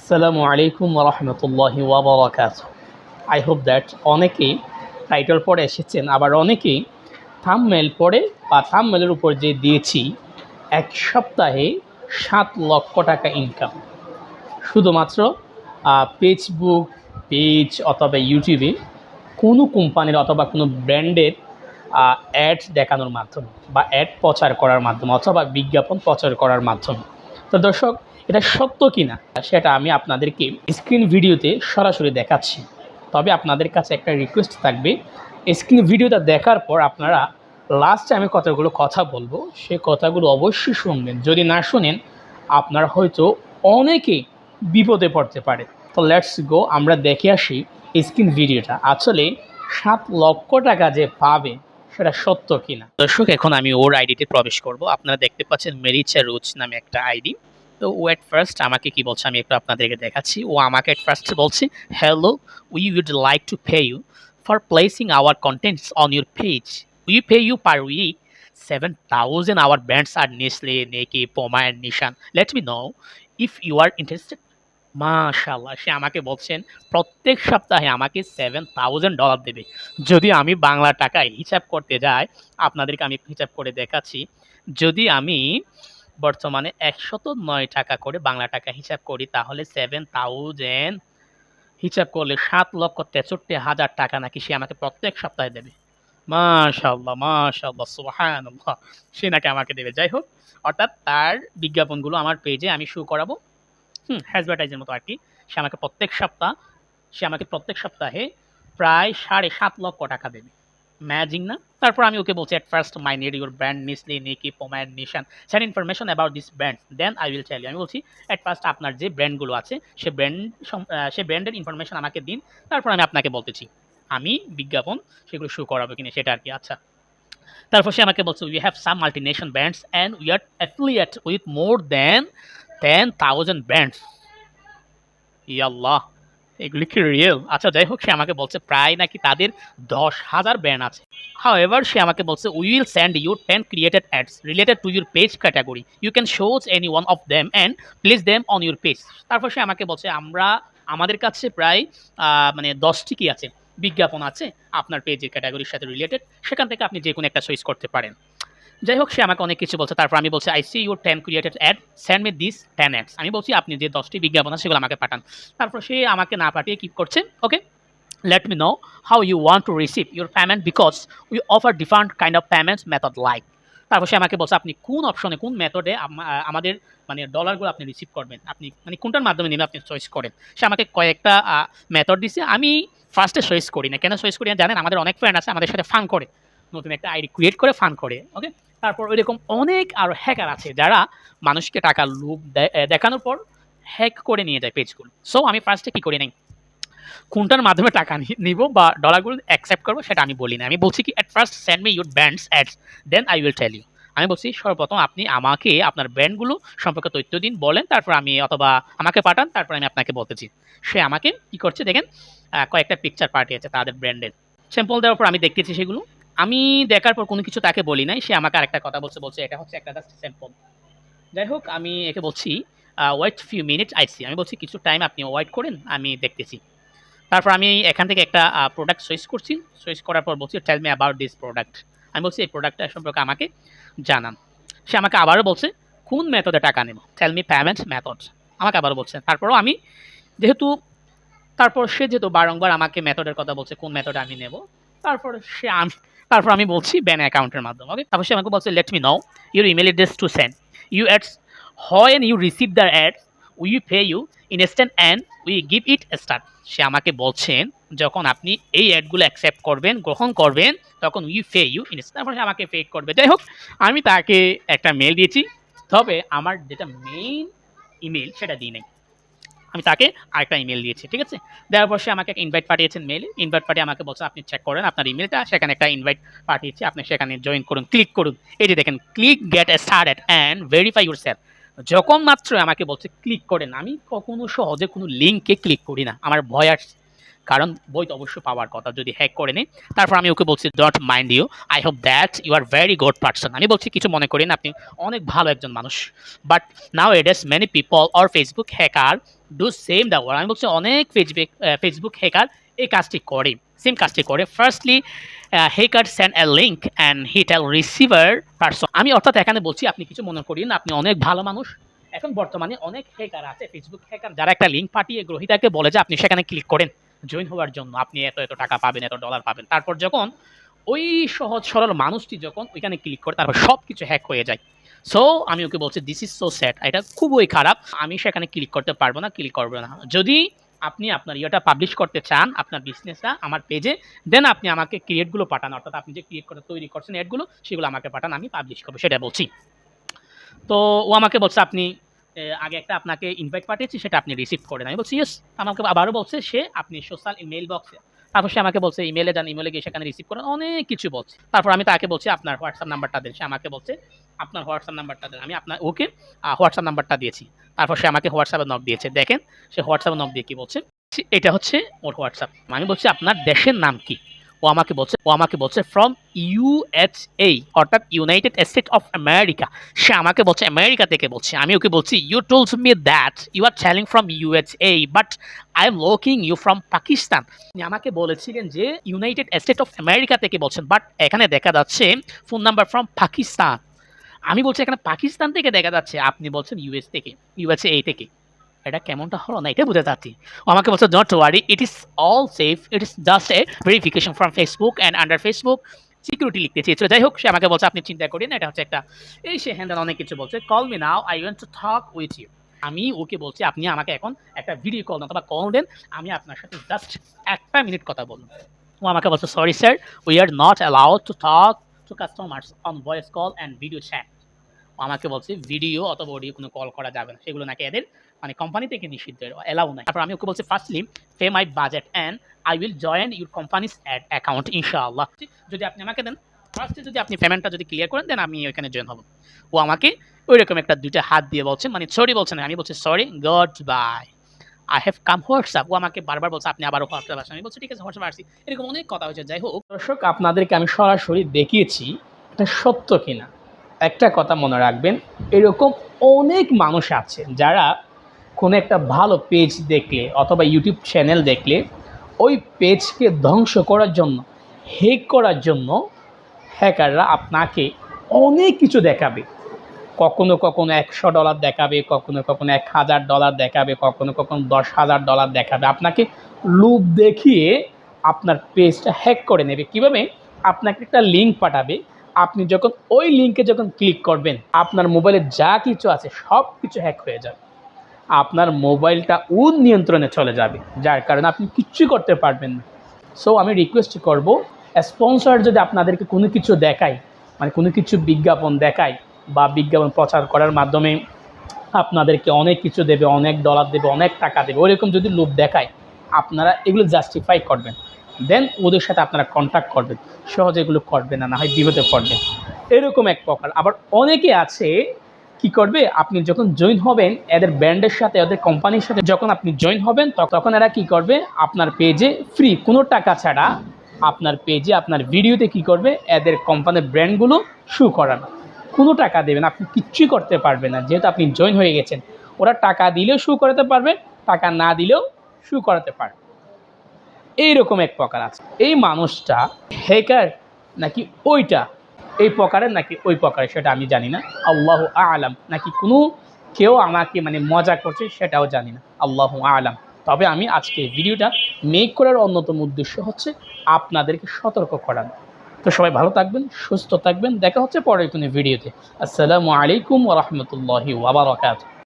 আসসালামু আলাইকুম রহমতুল্লাহি ওয়াবারাকাত আই হোপ দ্যাট অনেকেই টাইটেল পড়ে এসেছেন, আবার অনেকেই থামমেল পড়ে বা থামমেলের উপর যে দিয়েছি, এক সপ্তাহে সাত লক্ষ টাকা ইনকাম শুধুমাত্র ফেসবুক পেজ অথবা ইউটিউবে কোনো কোম্পানির অথবা কোনো ব্র্যান্ডের অ্যাড দেখানোর মাধ্যমে বা অ্যাড প্রচার করার মাধ্যমে অথবা বিজ্ঞাপন প্রচার করার মাধ্যমে। তো দর্শক এটা সত্য কি না সেটা আমি আপনাদেরকে স্ক্রিন ভিডিওতে সরাসরি দেখাচ্ছি। তবে আপনাদের কাছে একটা রিকোয়েস্ট থাকবে স্ক্রিন ভিডিওটা দেখার পর আপনারা লাস্টে আমি কতগুলো কথা বলব, সে কথাগুলো অবশ্যই শুনবেন। যদি না শুনেন, আপনারা হয়তো অনেকে বিপদে পড়তে পারে। তো লেটস গো আমরা দেখে আসি স্ক্রিন ভিডিওটা আসলে সাত লক্ষ টাকা যে পাবে, সেটা সত্য কিনা? দর্শক, এখন আমি ওর আইডিতে প্রবেশ করব। আপনারা দেখতে পাচ্ছেন মেরিচা রুচ নামে একটা আইডি তো ও এট ফার্স্ট আমাকে কি বলছে, আমি একটু আপনাদেরকে দেখাচ্ছি। ও আমাকে এট ফার্স্ট বলছে hello we would like to pay you for placing our contents on your page we pay you per week seven thousand our brands are Nestle Nike Puma and Nissan let me know if you are interested মাশাল্লাহ সে আমাকে বলছেন, প্রত্যেক সপ্তাহে আমাকে seven thousand dollar দেবে। যদি আমি বাংলা টাকায় হিসাব করতে যাই, আপনাদেরকে আমি হিসাব করে দেখাচ্ছি। যদি আমি বর্তমানে একশত নয় টাকা করে বাংলা টাকা হিসাব করি, তাহলে সেভেন থাউজেন্ড হিসাব করলে সাত লক্ষ তেষট্টি হাজার টাকা নাকি সে আমাকে প্রত্যেক সপ্তাহে দেবে। মাশাল্লাহ মাশাল্লাহ সুবহানাল্লাহ। সে নাকি আমাকে দেবে। যাই হোক, অর্থাৎ তার বিজ্ঞাপনগুলো আমার পেজে আমি শো করাবো। হুম অ্যাডভার্টাইজের মতো আর কি। সে আমাকে প্রত্যেক সপ্তাহ, সে আমাকে প্রত্যেক সপ্তাহে প্রায় সাড়ে সাত লক্ষ টাকা দেবে। ম্যাজিং না। তারপর আমি ওকে বলছি at first my need your brand Nestle Nike Puma Nissan send information about this brand then I will tell আমি বলছি অ্যাট ফার্স্ট আপনার যে ব্র্যান্ডগুলো আছে, সে ব্র্যান্ড সে ব্র্যান্ডের ইনফরমেশন আমাকে দিন, তারপর আমি আপনাকে বলতেছি, আমি বিজ্ঞাপন সেগুলো শো করাবো কিনা, সেটা আর কি আচ্ছা। তারপর সে আমাকে বলছে we have some multination brands and we are affiliate with more then ten thousand brands ইয়াল্লাহ। এগুলি কি রিয়েল আচ্ছা যাই হোক, সে আমাকে বলছে প্রায় নাকি তাদের দশ হাজার ব্র্যান্ড আছে। হাউ এভার সে আমাকে বলছে we will send you ten created ads related to your page category you can shows any one of them and place them on your page তারপর সে আমাকে বলছে, আমরা, আমাদের কাছে প্রায় মানে দশটি কি আছে? বিজ্ঞাপন আছে আপনার পেজের ক্যাটাগরির সাথে রিলেটেড সেখান থেকে আপনি যে কোনো একটা চয়েস করতে পারেন। যাই হোক সে আমাকে অনেক কিছু বলছে। তারপর আমি বলছি I see your ten created ad send me this ten ads আমি বলছি, আপনি যে দশটি বিজ্ঞাপন সেগুলো আমাকে পাঠান। তারপর সে আমাকে না পাঠিয়ে কি করছে। ওকে let me know how you want to receive your payment because we offer different kind of payments method like তারপর সে আমাকে বলছে, আপনি কোন অপশনে কোন মেথডে আমাদের মানে ডলারগুলো আপনি রিসিভ করবেন? আপনি মানে কোনটার মাধ্যমে নেবেন আপনি চয়েস করেন? সে আমাকে কয়েকটা মেথড দিছে। আমি ফার্স্টে চয়েস করি না। কেন চয়েস করি না? জানেন, আমাদের অনেক ফ্রেন্ড আছে, আমাদের সাথে ফান করে। নতুন একটা আইডি ক্রিয়েট করে ফান করে ওকে তারপর ওইরকম অনেক আরও হ্যাকার আছে যারা মানুষকে টাকা লোভ দেখানোর পর হ্যাক করে নিয়ে যায় পেজগুলো সো আমি ফার্স্টে কী করি নাই? কোনটার মাধ্যমে টাকা নিব বা ডলারগুলো অ্যাকসেপ্ট করব সেটা আমি বলি না। আমি বলছি কি at first send me your brands ads then I will tell you আমি বলছি, সর্বপ্রথম আপনি আমাকে আপনার ব্র্যান্ডগুলো সম্পর্কে তথ্য দিন, বলেন, তারপর আমি অথবা আমাকে পাঠান, তারপর আমি আপনাকে বলতেছি। সে আমাকে কি করছে, দেখেন কয়েকটা পিকচার পাঠিয়েছে তাদের ব্র্যান্ডের স্যাম্পল দেওয়ার পর আমি দেখতেছি সেগুলো। আমি দেখার পর কোনো কিছু তাকে বলি নাই, সে আমাকে আরেকটা কথা বলছে বলছে এটা হচ্ছে একটা জাস্ট স্যাম্পল যাই হোক, আমি একে বলছি ওয়েট ফিউ মিনিট আইসি আমি বলছি, কিছু টাইম আপনি ওয়েট করেন, আমি দেখতেছি। তারপর আমি এখান থেকে একটা প্রোডাক্ট চয়েস করছি। চয়েস করার পর বলছি tell me about this product আমি বলছি, এই প্রোডাক্টটা সম্পর্কে আমাকে জানান। সে আমাকে আবারও বলছে, কোন মেথডে টাকা নেব? টেল মি পেমেন্ট মেথড আমাকে আবারও বলছে। তারপরও আমি যেহেতু, তারপর সে যেহেতু বারংবার আমাকে মেথডের কথা বলছে, কোন মেথডে আমি নেব, তারপর সে আমি তারপর আমি বলছি ব্যান অ্যাকাউন্টের মাধ্যমে ওকে তারপর সে আমাকে বলছে let me know your email address to send you ads when you receive the ads we pay you instant and we give it start সে আমাকে বলছেন, যখন আপনি এই অ্যাডগুলো অ্যাকসেপ্ট করবেন, গ্রহণ করবেন, তখন উই পে ইউ ইনস্ট্যান্ট তারপর সে আমাকে পে করবে। যাই হোক, আমি তাকে একটা মেল দিয়েছি, তবে আমার যেটা মেইন ইমেল সেটা দিই নাই। আমি তাকে আরেকটা ইমেল দিয়েছি, ঠিক আছে? দেওয়ার পর সে আমাকে একটা ইনভাইট পাঠিয়েছেন মেলে ইনভাইট পাঠিয়ে আমাকে বলছে, আপনি চেক করেন আপনার ইমেলটা সেখানে একটা ইনভাইট পাঠিয়েছি, আপনি সেখানে জয়েন করুন ক্লিক করুন। এই যে দেখেন click get started and verify yourself যখন মাত্র আমাকে বলছে ক্লিক করেন, আমি কখনো সহজে কোনো লিঙ্কে ক্লিক করি না। আমার ভয় আসছে। কারণ বই তো অবশ্যই পাওয়ার কথা, যদি হ্যাক করে নেই। তারপর আমি ওকে বলছি dot mind you I hope that you are very good person আমি বলছি, কিছু মনে করি না আপনি অনেক ভালো একজন মানুষ। But now ads many people or Facebook hacker do same the word আমি বলছি, অনেক ফেসবুক ফেসবুক হ্যাকার এই কাজটি করে সেম কাজটি করে। Firstly hacker send a link and he tell receiver person আমি অর্থাৎ এখানে বলছি, আপনি কিছু মনে করিন আপনি অনেক ভালো মানুষ। এখন বর্তমানে অনেক হ্যাকার আছে ফেসবুক হ্যাকার যারা একটা লিঙ্ক পাঠিয়ে গ্রহীতাকে বলে যে, আপনি সেখানে ক্লিক করেন। জয়েন হওয়ার জন্য আপনি এত এত টাকা পাবেন, এত ডলার পাবেন। তারপর যখন ওই সহজ সরল মানুষটি যখন ওইখানে ক্লিক করে, তারপর সব কিছু হ্যাক হয়ে যায়। সো আমি ওকে বলছি দিস ইজ সো স্যাড এটা খুবই খারাপ। আমি সেখানে ক্লিক করতে পারব না ক্লিক করব না। যদি আপনি আপনার ইয়েটা পাবলিশ করতে চান, আপনার বিজনেসটা আমার পেজে দেন আপনি আমাকে ক্রিয়েটগুলো পাঠান। অর্থাৎ আপনি যে ক্রিয়েট করে তৈরি করছেন অ্যাডগুলো সেগুলো আমাকে পাঠান, আমি পাবলিশ করব। সেটা বলছি। তো ও আমাকে বলছে, আপনি আগে একটা আপনাকে ইনভাইট পাঠিয়েছি, সেটা আপনি রিসিভ করেন। আমি বলছি ইয়েস আমাকে আবারও বলছে সে আপনি সোশ্যাল ইমেল বক্সে তারপর সে আমাকে বলছে ইমেলে যান ইমেলে গিয়ে সেখানে রিসিভ করেন। অনেক কিছু বলছে। তারপর আমি তাকে বলছি, আপনার হোয়াটসঅ্যাপ নাম্বারটা দেন। সে আমাকে বলছে, আপনার হোয়াটসঅ্যাপ নাম্বারটা দেন। আমি আপনার, ওকে হোয়াটসঅ্যাপ নাম্বারটা দিয়েছি। তারপর সে আমাকে হোয়াটসঅ্যাপে নক দিয়েছে। দেখেন, সে হোয়াটসঅ্যাপে নক দিয়ে কি বলছে? এটা হচ্ছে ওর হোয়াটসঅ্যাপ আমি বলছি, আপনার দেশের নাম কি? ও আমাকে বলছে, ও আমাকে বলছে ফ্রম ইউএসএ অর্থাৎ ইউনাইটেড স্টেট অফ আমেরিকা সে আমাকে বলছে আমেরিকা থেকে বলছে। আমি ওকে বলছি you told me that you are calling from USA but I am looking you from Pakistan আমাকে বলেছিলেন যে ইউনাইটেড স্টেট অফ আমেরিকা থেকে বলছেন বাট এখানে দেখা যাচ্ছে ফোন নাম্বার ফ্রম পাকিস্তান আমি বলছি, এখানে পাকিস্তান থেকে দেখা যাচ্ছে? আপনি বলছেন ইউএস থেকে ইউএসএ থেকে। এটা কেমনটা হলো না এটা বুঝতে চাচ্ছি। আমাকে বলছে don't worry it is all safe it is just a verification from Facebook and under Facebook security লিখতে চেয়েছিল। যাই হোক, সে আমাকে বলছে, আপনি চিন্তা করেন এটা হচ্ছে একটা এই সে হ্যান্ডেল অনেক কিছু বলছে call me now I went to talk with you আমি ওকে বলছি, আপনি আমাকে এখন একটা ভিডিও কল অথবা কল দেন, আমি আপনার সাথে জাস্ট একটা মিনিট কথা বলুন ও আমাকে বলছে sorry sir we are not allowed to talk to customers on voice call and video chat আমাকে বলছে, ভিডিও অথবা অডিও কোনো কল করা যাবে না। সেগুলো নাকি এদের মানে কোম্পানি থেকে নিষিদ্ধ এলাও নাই। তারপর আমি ওকে বলছি firstly pay my budget and I will join your companies ad account ইনশাআল্লাহ যদি আপনি আমাকে দেন ফার্স্টে যদি আপনি পেমেন্টটা যদি ক্লিয়ার করেন দেন আমি ওইখানে জয়েন হব। ও আমাকে ওই রকম একটা দুইটা হাত দিয়ে বলছেন মানে সরি বলছেন আমি বলছি sorry goodbye I have come WhatsApp ও আমাকে বারবার বলছে, আপনি আবারও হোয়াটসঅ্যাপ আসেন। আমি বলছি, ঠিক আছে হোয়াটসঅ্যাপ আসছি। এরকম অনেক কথা হয়েছে, যাই হোক। দর্শক, আপনাদেরকে আমি সরাসরি দেখিয়েছি এটা সত্য কিনা। একটা কথা মনে রাখবেন, এরকম অনেক মানুষ আছে যারা কোনো একটা ভালো পেজ দেখলে অথবা ইউটিউব চ্যানেল দেখলে, ওই পেজকে ধ্বংস করার জন্য হেক করার জন্য হ্যাকাররা আপনাকে অনেক কিছু দেখাবে। কখনো কখনো একশো ডলার দেখাবে, কখনো কখনো এক হাজার ডলার দেখাবে, কখনো কখনো দশ হাজার ডলার দেখাবে। আপনাকে লুপ দেখিয়ে আপনার পেজটা হ্যাক করে নেবে। কীভাবে? আপনাকে একটা লিঙ্ক পাঠাবে। আপনি যখন ওই লিঙ্কে যখন ক্লিক করবেন, আপনার মোবাইলে যা কিছু আছে সব কিছু হ্যাক হয়ে যাবে। আপনার মোবাইলটা উন নিয়ন্ত্রণে চলে যাবে, যার কারণে আপনি কিচ্ছু করতে পারবেন না। সো আমি রিকোয়েস্ট করব স্পন্সর যদি আপনাদেরকে কোনো কিছু দেখায় মানে কোনো কিছু বিজ্ঞাপন দেখায় বা বিজ্ঞাপন প্রচার করার মাধ্যমে আপনাদেরকে অনেক কিছু দেবে, অনেক ডলার দেবে, অনেক টাকা দেবে, ওইরকম যদি লোভ দেখায়, আপনারা এগুলো জাস্টিফাই করবেন। দেন ওদের সাথে আপনারা কন্ট্যাক্ট করবেন। সহজে এগুলো করবেন না না হয় বিপদে পড়বেন। এরকম এক প্রকার। আবার অনেকে আছে, কি করবে? আপনি যখন জয়েন হবেন, এদের ব্র্যান্ডের সাথে, এদের কোম্পানির সাথে যখন আপনি জয়েন হবেন তখন এরা কি করবে? আপনার পেজে ফ্রি কোনো টাকা ছাড়া আপনার পেজে আপনার ভিডিওতে কি করবে? এদের কোম্পানির ব্র্যান্ডগুলো শু করানো কোনো টাকা দেবেন আপনি কিচ্ছুই করতে পারবেন না। যেহেতু আপনি জয়েন হয়ে গেছেন, ওরা টাকা দিলেও শু করাতে পারবে, টাকা না দিলেও শু করাতে পারবে। এইরকম এক প্রকার আছে। এই মানুষটা হ্যাকার নাকি ওইটা? এই প্রকারের নাকি ওই প্রকারের সেটা আমি জানি না। আল্লাহ আলাম। নাকি কোনো কেউ আমাকে মানে মজা করছে, সেটাও জানি না। আল্লাহ আলাম। তবে আমি আজকে ভিডিওটা মেক করার অন্যতম উদ্দেশ্য হচ্ছে আপনাদেরকে সতর্ক করানো তো সবাই ভালো থাকবেন, সুস্থ থাকবেন। দেখা হচ্ছে পরের কোনো ভিডিওতে। আসসালামু আলাইকুম ওরহমতুল্লাহি ওবরাকাত